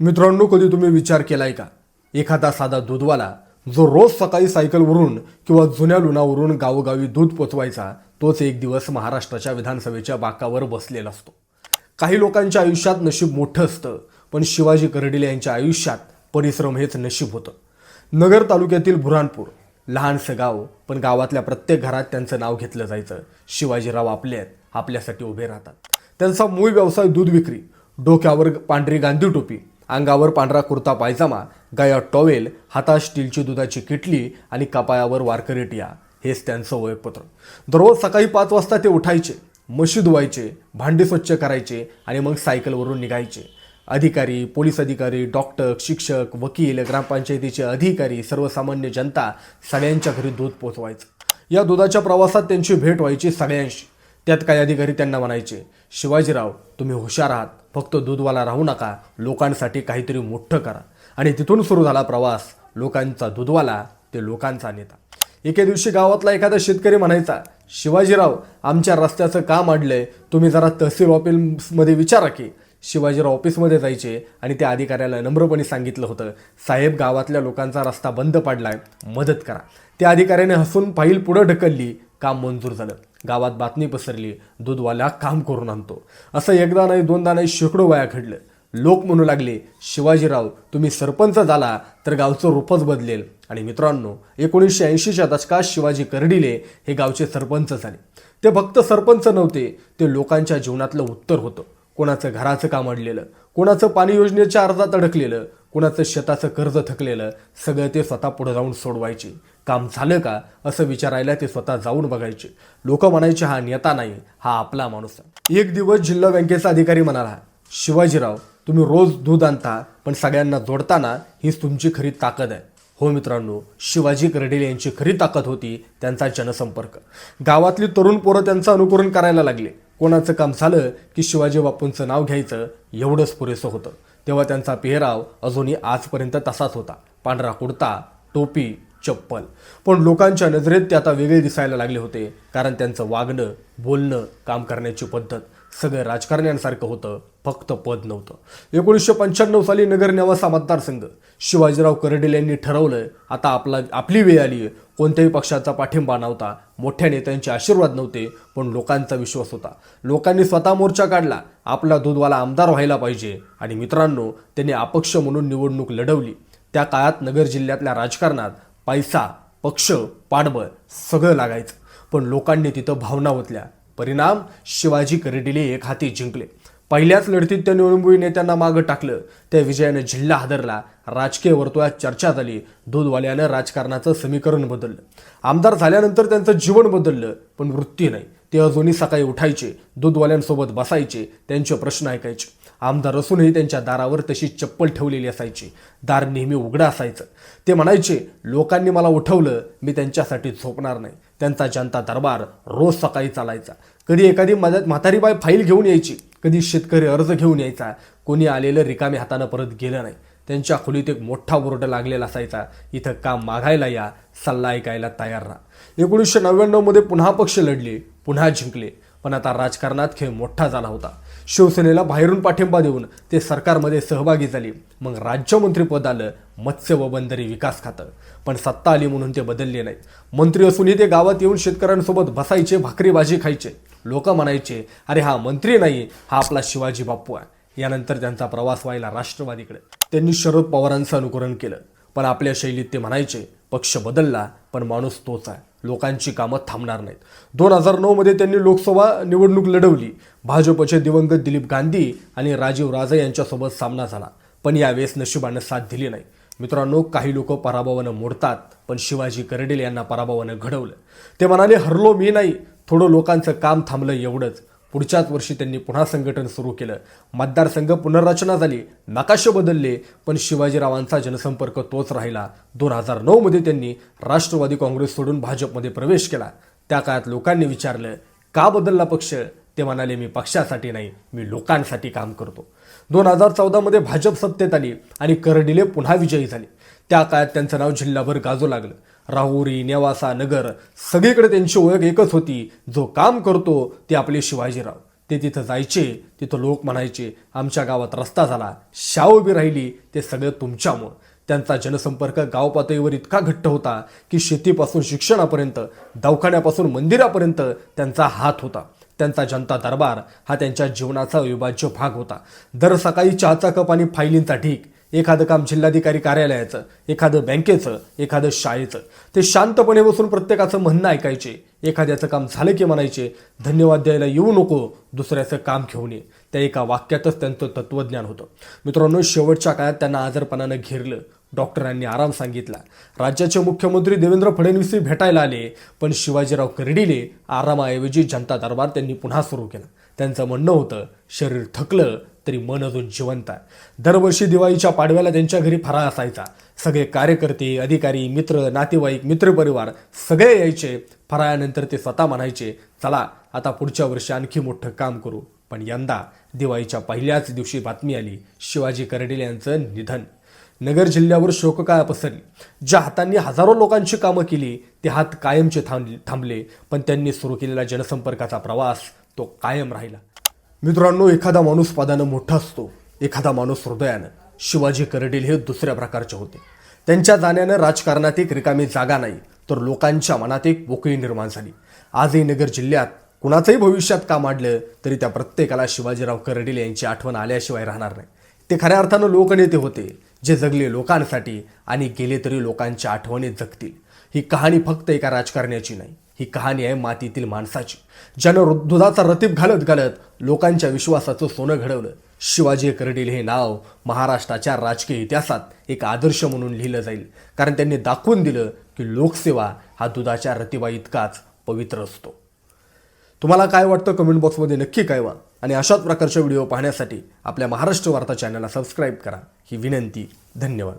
मित्रांनो कधी तुम्ही विचार केलाय का? एखादा साधा दूधवाला जो रोज सकाळी सायकलवरून किंवा जुन्या लुणावरून गावोगावी दूध पोचवायचा तोच एक दिवस महाराष्ट्राच्या विधानसभेच्या बाकावर बसलेला असतो. काही लोकांच्या आयुष्यात नशीब मोठं असतं पण शिवाजी करडिले यांच्या आयुष्यात परिश्रम हेच नशीब होतं. नगर तालुक्यातील बुऱ्हाणपूर लहानसं गाव पण गावातल्या प्रत्येक घरात त्यांचं नाव घेतलं जायचं. शिवाजीराव आपले आहेत आपल्यासाठी उभे राहतात. त्यांचा मूळ व्यवसाय दूध विक्री डोक्यावर पांढरी गांधी टोपी अंगावर पांढरा कुर्ता पायजामा गया टॉवेल हातात स्टीलची दुधाची किटली आणि कपायावर वारकरी टिया. हेच त्यांचं ओळखपत्र दररोज सकाळी पाच वाजता ते उठायचे मशी धुवायचे भांडी स्वच्छ करायचे आणि मग सायकलवरून निघायचे. अधिकारी पोलीस अधिकारी डॉक्टर शिक्षक वकील ग्रामपंचायतीचे अधिकारी सर्वसामान्य जनता सगळ्यांच्या घरी दूध पोचवायचं. या दुधाच्या प्रवासात त्यांची भेट व्हायची सगळ्यांशी. त्यात काही अधिकारी त्यांना म्हणायचे शिवाजीराव तुम्ही हुशार आहात. फक्त दूधवाला राहू नका लोकांसाठी काहीतरी मोठं करा. आणि तिथून सुरू झाला प्रवास लोकांचा दूधवाला ते लोकांचा नेता. एके दिवशी गावातला एखादा शेतकरी म्हणायचा शिवाजीराव आमच्या रस्त्याचं काम अडलंय तुम्ही जरा तहसील ऑफिसमध्ये विचारा की. शिवाजीराव ऑफिसमध्ये जायचे आणि त्या अधिकाऱ्याला नम्रपणे सांगितलं होतं साहेब गावातल्या लोकांचा रस्ता बंद पडलाय मदत करा. त्या अधिकाऱ्याने हसून फाईल पुढं ढकलली काम मंजूर झालं. गावात बातमी पसरली दूधवाला काम करून आणतो. असं एकदा नाही दोनदा नाही शेकडो वया घडलं. लोक म्हणू लागले शिवाजीराव तुम्ही सरपंच झाला तर गावचं रूपच बदलेल. आणि मित्रांनो एकोणीसशे ऐंशीच्या दशकात शिवाजी करडिले हे गावचे सरपंच झाले. ते फक्त सरपंच नव्हते ते लोकांच्या जीवनातलं उत्तर होतं. कोणाचं घराचं काम अडलेलं कोणाचं पाणी योजनेच्या अर्जात अडकलेलं कोणाचं शेताचं कर्ज थकलेलं सगळं ते स्वतः पुढे जाऊन सोडवायचे. काम झालं का असं विचारायला ते स्वतः जाऊन बघायचे. लोक म्हणायचे हा नेता नाही हा आपला माणूस आहे. एक दिवस जिल्हा बँकेचा अधिकारी म्हणाला शिवाजीराव तुम्ही रोज दूध आणता पण सगळ्यांना जोडताना हीच तुमची खरी ताकद आहे. हो मित्रांनो शिवाजी करडेले यांची खरी ताकद होती त्यांचा जनसंपर्क. गावातली तरुण पोरं त्यांचं अनुकरण करायला लागले. कोणाचं काम झालं की शिवाजी बापूंचं नाव घ्यायचं एवढंच पुरेसं होतं. तेव्हा त्यांचा पेहराव अजूनही आजपर्यंत तसाच होता. पांढरा कुर्ता टोपी चप्पल. पण लोकांच्या नजरेत ते आता वेगळे दिसायला लागले होते कारण त्यांचं वागणं बोलणं काम करण्याची पद्धत. सगळं राजकारण्यांसारखं होतं फक्त पद नव्हतं. एकोणीसशे पंच्याण्णव साली नगर नेवासा मतदारसंघ शिवाजीराव करडेल यांनी ठरवलं आता आपला आपली वेळ आली आहे कोणत्याही पक्षाचा पाठिंबा नव्हता. मोठ्या नेत्यांचे आशीर्वाद नव्हते पण लोकांचा विश्वास होता. लोकांनी स्वतः मोर्चा काढला. आपला दूधवाला आमदार व्हायला पाहिजे. आणि मित्रांनो त्यांनी अपक्ष म्हणून निवडणूक लढवली. त्या काळात नगर जिल्ह्यातल्या राजकारणात पैसा पक्ष पाडबळ सगळं लागायचं. पण लोकांनी तिथं भावना ओतल्या. परिणाम शिवाजी करडिले एक हाती जिंकले. पहिल्याच लढतीत त्या निवडणुकी नेत्यांना मागं टाकलं. त्या विजयानं जिल्हा हादरला. राजकीय वर्तुळात चर्चा झाली दूधवाल्यानं राजकारणाचं समीकरण बदललं. आमदार झाल्यानंतर त्यांचं जीवन बदललं पण वृत्ती नाही. ते अजूनही सकाळी उठायचे. दूधवाल्यांसोबत बसायचे. त्यांचे प्रश्न ऐकायचे. आमदार असूनही त्यांच्या दारावर तशी चप्पल ठेवलेली असायची. दार नेहमी उघडं असायचं. ते म्हणायचे लोकांनी मला उठवलं मी त्यांच्यासाठी झोपणार नाही. त्यांचा जनता दरबार रोज सकाळी चालायचा. कधी एखादी मदत म्हातारी बाय फाईल घेऊन यायची. कधी शेतकरी अर्ज घेऊन यायचा. कोणी आलेलं रिकामी हातानं परत गेलं नाही. त्यांच्या खोलीत एक मोठा बोर्ड लागलेला असायचा. इथं काम मागायला या सल्ला ऐकायला तयार राहा. एकोणीसशे नव्याण्णवमध्ये पुन्हा पक्ष लढले पुन्हा जिंकले. पण आता राजकारणात खेळ मोठा झाला होता. शिवसेनेला बाहेरून पाठिंबा देऊन ते सरकारमध्ये सहभागी झाले. मग राज्यमंत्रीपद आलं मत्स्य व बंदरी विकास खातं. पण सत्ता आली म्हणून ते बदलले नाहीत. मंत्री असूनही ते गावात येऊन शेतकऱ्यांसोबत बसायचे भाकरी भाजी खायचे. लोक म्हणायचे अरे हा मंत्री नाही हा आपला शिवाजी बाप्पू आहे. यानंतर त्यांचा प्रवास व्हायला राष्ट्रवादीकडे. त्यांनी शरद पवारांचं अनुकरण केलं. पण आपल्या शैलीत ते म्हणायचे पक्ष बदलला पण माणूस तोच आहे. लोकांची कामं थांबणार नाहीत. दोन हजार नऊमध्ये त्यांनी लोकसभा निवडणूक लढवली. भाजपचे दिवंगत दिलीप गांधी आणि राजीव राजे यांच्यासोबत सामना झाला. पण यावेळेस नशिबानं साथ दिली नाही. मित्रांनो काही लोक पराभवानं मोडतात पण शिवाजी करडेल यांना पराभवानं घडवलं. ते म्हणाले हरलो मी नाही. थोडं लोकांचं काम थांबलं एवढंच. पुढच्याच वर्षी त्यांनी पुन्हा संघटन सुरू केलं. मतदारसंघ पुनर्रचना झाली. नकाशे बदलले पण शिवाजीरावांचा जनसंपर्क तोच राहिला. दोन हजार नऊमध्ये त्यांनी राष्ट्रवादी काँग्रेस सोडून भाजपमध्ये प्रवेश केला. त्या काळात लोकांनी विचारलं का बदलला पक्ष? ते म्हणाले मी पक्षासाठी नाही मी लोकांसाठी काम करतो. दोन हजार चौदामध्ये भाजप सत्तेत आली आणि करडिले पुन्हा विजयी झाले. त्या काळात त्यांचं नाव जिल्हाभर गाजू लागलं. राहुरी नेवासा नगर सगळीकडे त्यांची ओळख एकच होती. जो काम करतो ते आपले शिवाजीराव. ते तिथं जायचे तिथं लोक म्हणायचे आमच्या गावात रस्ता झाला. शाव उभी राहिली ते सगळं तुमच्यामुळं. त्यांचा जनसंपर्क गाव पातळीवर इतका घट्ट होता की शेतीपासून शिक्षणापर्यंत दवाखान्यापासून मंदिरापर्यंत त्यांचा हात होता. त्यांचा जनता दरबार हा त्यांच्या जीवनाचा अविभाज्य भाग होता. दर सकाळी चहाचा कप आणि फायलींचा ढीक. एखादं काम जिल्हाधिकारी कार्यालयाचं एखादं बँकेचं एखादं शाळेचं. ते शांतपणे बसून प्रत्येकाचं म्हणणं ऐकायचे. एखाद्याचं काम झालं की म्हणायचे धन्यवाद द्यायला येऊ नको दुसऱ्याचं काम घेऊन ये. त्या एका वाक्यातच त्यांचं तत्वज्ञान होतं. मित्रांनो शेवटच्या काळात त्यांना आजारपणानं घेरलं. डॉक्टरांनी आराम सांगितला. राज्याचे मुख्यमंत्री देवेंद्र फडणवीसही भेटायला आले पण शिवाजीराव कर्डिले आरामाऐवजी जनता दरबार त्यांनी पुन्हा सुरू केला. त्यांचं म्हणणं होतं शरीर थकलं तरी मन अजून जिवंत आहे. दरवर्षी दिवाळीच्या पाडव्याला त्यांच्या घरी फराळ असायचा. सगळे कार्यकर्ते अधिकारी मित्र नातेवाईक मित्रपरिवार सगळे यायचे. फराळानंतर ते स्वतः म्हणायचे चला आता पुढच्या वर्षी आणखी मोठं काम करू. पण यंदा दिवाळीच्या पहिल्याच दिवशी बातमी आली शिवाजी कर्डिले यांचं निधन. नगर जिल्ह्यावर शोककाळ पसरली. ज्या हातांनी हजारो लोकांची कामं केली ते हात कायमचे थांबले थांबले. पण त्यांनी सुरू केलेला जनसंपर्काचा प्रवास तो कायम राहिला. मित्रांनो एखादा माणूस पदानं मोठा असतो. एखादा माणूस हृदयानं. शिवाजी करडील हे दुसऱ्या प्रकारचे होते. त्यांच्या जाण्यानं राजकारणात एक रिकामी जागा नाही तर लोकांच्या मनात एक पोकळी निर्माण झाली. आजही नगर जिल्ह्यात कुणाचंही भविष्यात काम आडलं तरी त्या प्रत्येकाला शिवाजीराव करडील यांची आठवण आल्याशिवाय राहणार नाही. ते खऱ्या अर्थानं लोकनेते होते जे जगले लोकांसाठी आणि गेले तरी लोकांच्या आठवणीत जगतील. ही कहाणी फक्त एका राजकारण्याची नाही ही कहाणी आहे मातीतील माणसाची. ज्यानं दुधाचा रतीप घालत घालत लोकांच्या विश्वासाचं सोनं घडवलं. शिवाजी कर्डील हे नाव महाराष्ट्राच्या राजकीय इतिहासात एक आदर्श म्हणून लिहिलं जाईल. कारण त्यांनी दाखवून दिलं की लोकसेवा हा दुधाच्या रतिबा इतकाच पवित्र असतो. तुम्हाला काय वाटतं कमेंट बॉक्समध्ये नक्की कळवा. आणि अशाच प्रकारचे व्हिडिओ पाहण्यासाठी आपल्या महाराष्ट्र वार्ता चॅनलला सबस्क्राईब करा. ही विनंती धन्यवाद.